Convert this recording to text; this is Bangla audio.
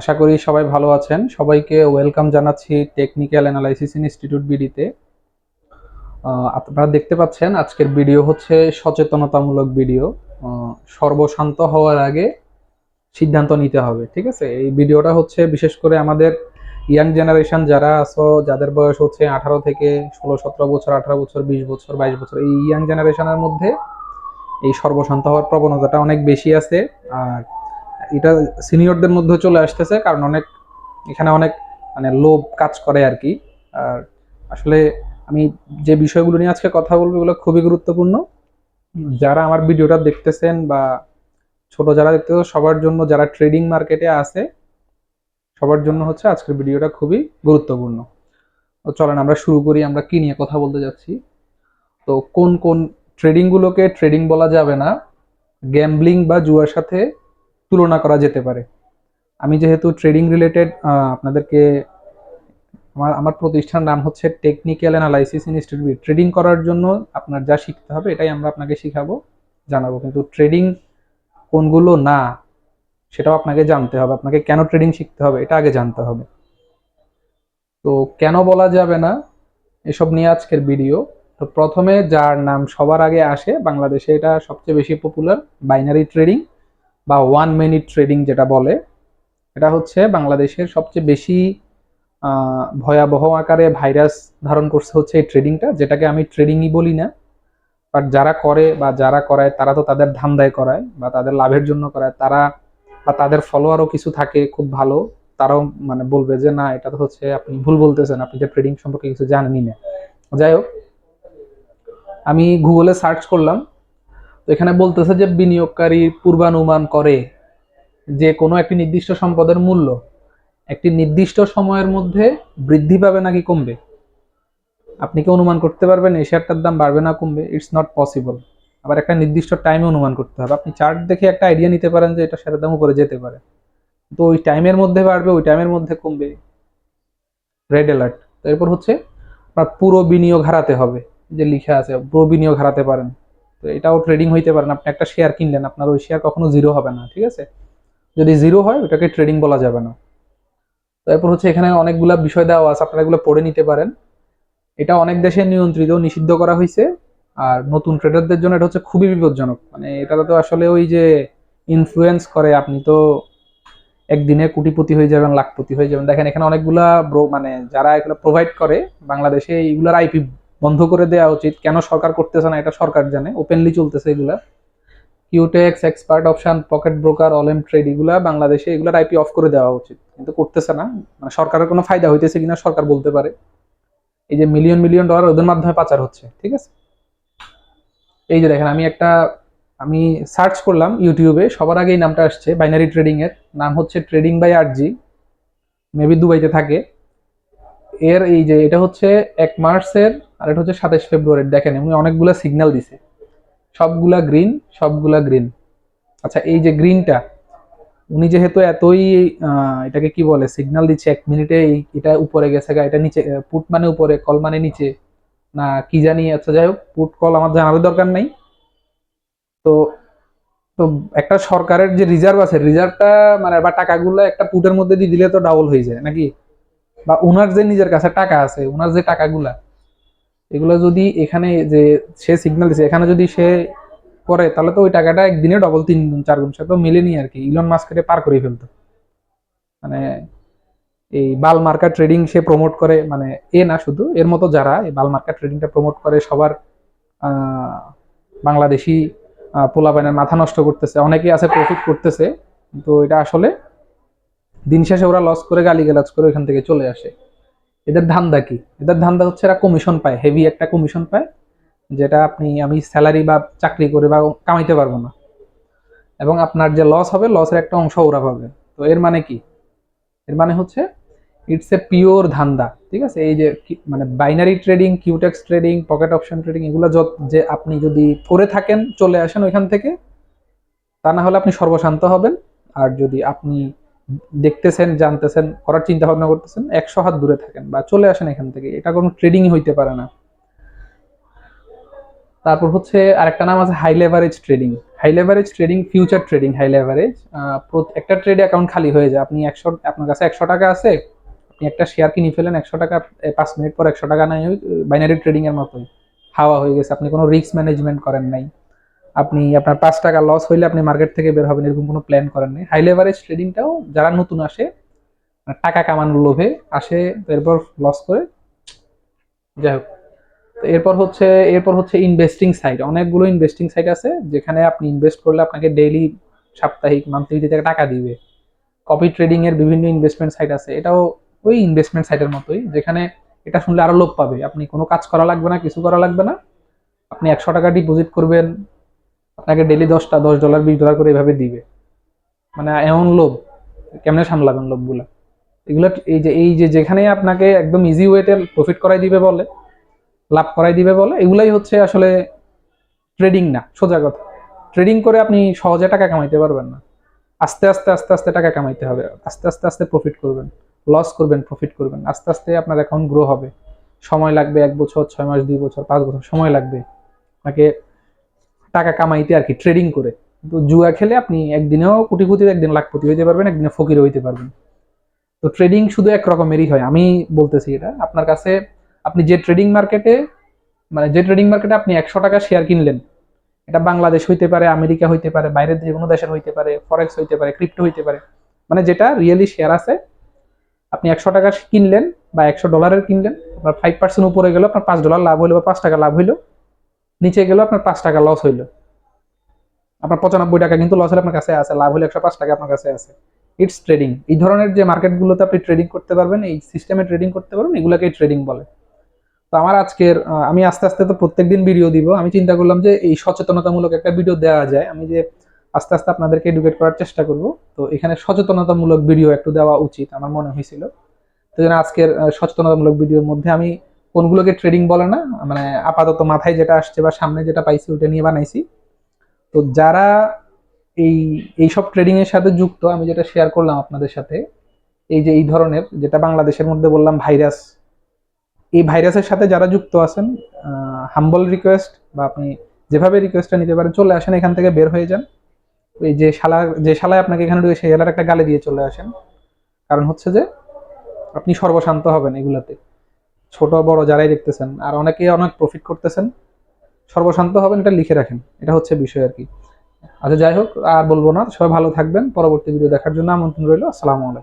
আশা করি সবাই ভালো আছেন। সবাইকে ওয়েলকাম জানাচ্ছি টেকনিক্যাল অ্যানালাইসিস ইনস্টিটিউট বিডিতে আপনারা দেখতে পাচ্ছেন আজকের ভিডিও হচ্ছে সচেতনতামূলক ভিডিও সর্বশান্ত হওয়ার আগে সিদ্ধান্ত নিতে হবে, ঠিক আছে? এই ভিডিওটা হচ্ছে বিশেষ করে আমাদের ইয়াং জেনারেশন যারা আছো, যাদের বয়স হচ্ছে আঠারো থেকে ষোলো, সতেরো বছর, আঠারো বছর, বিশ বছর, বাইশ বছর, এই ইয়াং জেনারেশনের মধ্যে এই সর্বশান্ত হওয়ার প্রবণতাটা অনেক বেশি আছে। আর এটা সিনিয়রদের মধ্যে চলে আসতেছে, কারণ অনেক, এখানে অনেক মানে লোভ কাজ করে আর কি। আর আসলে আমি যে বিষয়গুলো নিয়ে আজকে কথা বলব এগুলো খুবই গুরুত্বপূর্ণ। যারা আমার ভিডিওটা দেখতেছেন বা ছোট যারা দেখতেছেন, সবার জন্য যারা ট্রেডিং মার্কেটে আছে, সবার জন্য হচ্ছে আজকের ভিডিওটা খুবই গুরুত্বপূর্ণ। তো চলেন আমরা শুরু করি, আমরা কি নিয়ে কথা বলতে যাচ্ছি? তো কোন কোন ট্রেডিংগুলোকে ট্রেডিং বলা যাবে না গ্যাম্বলিং বা জুয়ার সাথে তুলনা করা যেতে পারে। আমি যেহেতু ট্রেডিং রিলেটেড আপনাদেরকে আমার আমার প্রতিষ্ঠানের নাম হচ্ছে টেকনিক্যাল অ্যানালাইসিস ইনস্টিটিউট ট্রেডিং করার জন্য আপনার যা শিখতে হবে, এটাই আমরা আপনাকে শিখাবো, জানাব। কিন্তু ট্রেডিং কোনগুলো না, সেটাও আপনাকে জানতে হবে। আপনাকে কেন ট্রেডিং শিখতে হবে, এটা আগে জানতে হবে। তো কেন বলা যাবে না, এসব নিয়ে আজকের ভিডিও তো প্রথমে যার নাম সবার আগে আসে, বাংলাদেশে এটা সবচেয়ে বেশি পপুলার বাইনারি ট্রেডিং বা ওয়ান মিনিট ট্রেডিং যেটা বলে, এটা হচ্ছে বাংলাদেশের সবচেয়ে বেশি ভয়াবহ আকারে ভাইরাস ধারণ করছে হচ্ছে এই ট্রেডিংটা যেটাকে আমি ট্রেডিংই বলি না। বাট যারা করে বা যারা করায়, তারা তো তাদের ধান্দায় করায় বা তাদের লাভের জন্য করায়। তারা বা তাদের ফলোয়ারও কিছু থাকে, খুব ভালো। তারাও মানে বলবে যে, না, এটা তো হচ্ছে আপনি ভুল বলতেছেন। আপনি যে ট্রেডিং সম্পর্কে কিছু জানেনই না। যাই হোক, আমি গুগলে সার্চ করলাম। তো এখানে বলতেছে যে বিনিয়োগকারী পূর্বানুমান করে যে কোনো একটি নির্দিষ্ট সম্পদের মূল্য একটি নির্দিষ্ট সময়ের মধ্যে বৃদ্ধি পাবে নাকি কমবে? আপনি কি অনুমান করতে পারবেন এই শেয়ারটার দাম বাড়বে না কমবে? ইটস নট পসিবল আবার একটা নির্দিষ্ট টাইমে অনুমান করতে হবে। আপনি চার্ট দেখে একটা আইডিয়া নিতে পারেন যে এটা শেয়ারের দাম উপরে যেতে পারে। তো ওই টাইমের মধ্যে বাড়বে, ওই টাইমের মধ্যে কমবে। রেড অ্যালার্ট এরপর হচ্ছে, আপনার পুরো বিনিয়োগ হারাতে হবে। যে লিখা আছে, পুরো বিনিয়োগ হারাতে পারেন। তো এটাও ট্রেডিং হইতে পারেন আপনি একটা শেয়ার কিনলেন, আপনার ওই শেয়ার কখনো জিরো হবে না, ঠিক আছে? যদি জিরো হয়, ওটাকে ট্রেডিং বলা যাবে না। তারপর হচ্ছে এখানে অনেকগুলা বিষয় দেওয়া আছে, আপনারা এগুলো পড়ে নিতে পারেন। এটা অনেক দেশে নিয়ন্ত্রিত, নিষিদ্ধ করা হয়েছে আর নতুন ট্রেডারদের জন্য এটা হচ্ছে খুবই বিপজ্জনক। মানে এটা তো আসলে ওই যে ইনফ্লুয়েন্স করে, আপনি তো একদিনে কোটিপতি হয়ে যাবেন, লাখপতি হয়ে যাবেন। দেখেন এখানে অনেকগুলা ব্রো মানে যারা এগুলো প্রোভাইড করে, বাংলাদেশে এইগুলার আইপি বন্ধ করে দেওয়া উচিত। কেন সরকার করতেছে না? এটা সরকার জানে। ওপেনলি চলতেছে এগুলা। Quotex expert option pocket broker Olymp trade এগুলা বাংলাদেশে এগুলার আইপি অফ করে দেওয়া উচিত। কিন্তু করতেছে না। মানে সরকারের কোনো ফায়দা হইতেছে কিনা সরকার বলতে পারে। এই যে মিলিয়ন মিলিয়ন ডলার ওদের মাধ্যমে পাচার হচ্ছে, ঠিক আছে? এই যে দেখেন, আমি একটা, আমি সার্চ করলাম ইউটিউবে, সবার আগে এই নামটা আসছে বাইনারি ট্রেডিং এর। নাম হচ্ছে ট্রেডিং বাই আরজি মেবি দুবাইতে থাকে। এর এই যে, এটা হচ্ছে এক মার্চের আর এটা হচ্ছে সাতাশ ফেব্রুয়ারির দেখেন, উনি অনেকগুলা সিগন্যাল দিছে। সবগুলা গ্রিন সবগুলা গ্রিন আচ্ছা এই যে গ্রিনটা উনি যেহেতু এতই এটাকে কি বলে সিগন্যাল দিচ্ছে এক মিনিটে এটা উপরে গেছে গা, এটা নিচে পুট মানে উপরে কল মানে নিচে, না কি জানি আচ্ছা যাই হোক পুট কল আমার জানার দরকার নাই। তো তো একটা সরকারের যে রিজার্ভ আছে রিজার্ভটা মানে বা টাকাগুলো একটা পুটের মধ্যে দিয়ে দিলে তো ডাবল হয়ে যায়, নাকি? বা ওনার যে নিজের কাছে টাকা আছে ওনার যে টাকাগুলা এগুলো যদি এখানে যে সে সিগন্যাল দিছে এখানে যদি সে করে তাহলে তো ওই টাকাটা একদিনে ডবল তিন গুণ চার গুণ সে তো মেলেনি আর কি। ইলন মাস্কেটে পার করে ফেলতো। মানে এই বাল মার্কা ট্রেডিং সে প্রমোট করে মানে এ না শুধু এর মতো যারা এই বাল মার্কা ট্রেডিংটা প্রমোট করে সবার বাংলাদেশি আহ, পোলাপাইনের মাথা নষ্ট করতেছে। অনেকেই আছে প্রফিট করতেছে কিন্তু এটা আসলে দিন শেষে ওরা লস করে গালিগালাজ করে ওইখান থেকে চলে আসে। এদের ধান্দা কি? এদের ধান্দা হচ্ছে এরা কমিশন পায় হেভি একটা কমিশন পায়, যেটা আপনি, আমি স্যালারি বা চাকরি করে বা কামাইতে পারব না। এবং আপনার যে লস হবে লসের একটা অংশ ওরা পাবে। তো এর মানে কি? এর মানে হচ্ছে ইটস এ পিওর ধান্দা, ঠিক আছে? এই যে মানে binary trading Quotex trading pocket option trading এগুলো যত- যে আপনি যদি করে থাকেন, চলে আসেন ওইখান থেকে, তা না হলে আপনি সর্বশান্ত হবেন। আর যদি আপনি দেখতেছেন, জানতেছেন, করার চিন্তা ভাবনা করতেছেন, একশো হাত দূরে থাকেন বা চলে আসেন এখান থেকে। এটা কোনো ট্রেডিং হইতে পারে না। তারপর হচ্ছে আরেকটা নাম আছে high leverage trading high leverage trading future trading high leverage একটা ট্রেড অ্যাকাউন্ট খালি হয়ে যায়। আপনি একশো, আপনার কাছে একশো টাকা আছে, আপনি একটা শেয়ার কিনে ফেলেন, একশো টাকা পাঁচ মিনিট পর একশো টাকা নাই বাইনারি ট্রেডিং এর মতোই। হাওয়া হয়ে গেছে, আপনি কোনো রিস্ক ম্যানেজমেন্ট করেন নাই। আপনি আপনার পাঁচ টাকা লস হইলে আপনি মার্কেট থেকে বের হবেন, এরকম কোনো প্ল্যান করেন নাই। হাই লেভারেজ ট্রেডিংটাও যারা নতুন আসে মানে টাকা কামানোর লোভে আসে এরপর লস করে, যাই হোক। এরপর হচ্ছে এরপর হচ্ছে ইনভেস্টিং সাইট অনেকগুলো ইনভেস্টিং সাইট আছে, যেখানে আপনি ইনভেস্ট করলে আপনাকে ডেইলি সাপ্তাহিক মান্থলি থেকে টাকা দিবে। কপি ট্রেডিং এর বিভিন্ন ইনভেস্টমেন্ট সাইট আছে। এটাও ওই ইনভেস্টমেন্ট সাইটের মতোই, যেখানে এটা শুনলে আরও লোভ পাবে। আপনি কোনো কাজ করা লাগবে না, কিছু করা লাগবে না। আপনি একশো টাকা ডিপোজিট করবেন আপনাকে ডেলি দশটা, দশ ডলার বিশ ডলার করে এভাবে দিবে। মানে এমন লোভ, কেমনে সামলাবেন লোভগুলো? এগুলো এই যে এই যে যেখানে আপনাকে একদম ইজি ওয়েতে প্রফিট করাই দিবে বলে, লাভ করাই দিবে বলে, এগুলাই হচ্ছে আসলে ট্রেডিং না, সোজা কথা। ট্রেডিং করে আপনি সহজে টাকা কামাইতে পারবেন না। আস্তে আস্তে আস্তে আস্তে টাকা কামাইতে হবে। আস্তে আস্তে আস্তে প্রফিট করবেন লস করবেন প্রফিট করবেন। আস্তে আস্তে আপনার অ্যাকাউন্ট গ্রো হবে। সময় লাগবে এক বছর, ছয় মাস, দুই বছর, পাঁচ বছর, সময় লাগবে। আপনাকে টাকা কামাইতে আর কি ট্রেডিং করে। তো জুয়া খেলে আপনি একদিনেও কোটিপতি একদিন লাখপতি হইতে পারবেন, একদিনে ফকির হইতে পারবেন। তো ট্রেডিং শুধু এক রকমেরই হয়, আমি বলতেছি এটা। আপনার কাছে, আপনি যে ট্রেডিং মার্কেটে মানে যে ট্রেডিং মার্কেটে আপনি একশো টাকা শেয়ার কিনলেন, এটা বাংলাদেশ হইতে পারে, আমেরিকা হইতে পারে, বাইরের যে কোনো দেশের হইতে পারে ফরেক্স হইতে পারে ক্রিপ্টো হইতে পারে মানে যেটা রিয়েলি শেয়ার আছে, আপনি একশো টাকা কিনলেন বা একশো ডলারের কিনলেন, আপনার ফাইভ পার্সেন্ট উপরে গেল আপনার পাঁচ ডলার লাভ হইল বা পাঁচ টাকা লাভ হইল নিচে গেল আপনার পাঁচ টাকা লস হইল। আপনার পঁচানব্বই টাকা কিন্তু লস হলে আপনার কাছে আছে, লাভ হলে একশো পাঁচ টাকা আপনার কাছে আছে। ইটস ট্রেডিং এই ধরনের যে মার্কেটগুলোতে আপনি ট্রেডিং করতে পারবেন, এই সিস্টেমে ট্রেডিং করতে পারবেন, এগুলোকেই ট্রেডিং বলে। তো আমার আজকের আমি আস্তে আস্তে তো প্রত্যেকদিন ভিডিও দিব। আমি চিন্তা করলাম যে এই সচেতনতামূলক একটা ভিডিও দেওয়া যায়। আমি যে আস্তে আস্তে আপনাদেরকে এডুকেট করার চেষ্টা করব। তো এখানে সচেতনতামূলক ভিডিও একটু দেওয়া উচিত, আমার মনে হয়েছিল। তো যেন আজকের সচেতনতামূলক ভিডিওর মধ্যে আমি কোনগুলোকে ট্রেডিং বলে না মানে আপাতত মাথায় যেটা আসছে বা সামনে যেটা পাইছি ওটা নিয়ে বানাইছি। তো যারা এই, এইসব ট্রেডিং এর সাথে যুক্ত, আমি যেটা শেয়ার করলাম আপনাদের সাথে, এই যে এই ধরনের, যেটা বাংলাদেশের মধ্যে বললাম ভাইরাস এই ভাইরাসের সাথে যারা যুক্ত আছেন হাম্বল রিকোয়েস্ট বা আপনি যেভাবে রিকোয়েস্টটা নিতে পারেন, চলে আসেন, এখান থেকে বের হয়ে যান। ওই যে শালা, যে শালায় আপনাকে এখানে ঢুকে সেই একটা গালে দিয়ে চলে আসেন। কারণ হচ্ছে যে, আপনি সর্বশান্ত হবেন এগুলাতে। ছোট, বড় যারাই দেখতেছেন, আর অনেকে অনেক প্রফিট করতেছেন, সর্বশান্ত হবেন, এটা লিখে রাখেন। এটা হচ্ছে বিষয় আর কি। আচ্ছা যাই হোক, আর বলব না, সবাই ভালো থাকবেন। পরবর্তী ভিডিও দেখার জন্য আমন্ত্রণ রইল। আসসালামু আলাইকুম।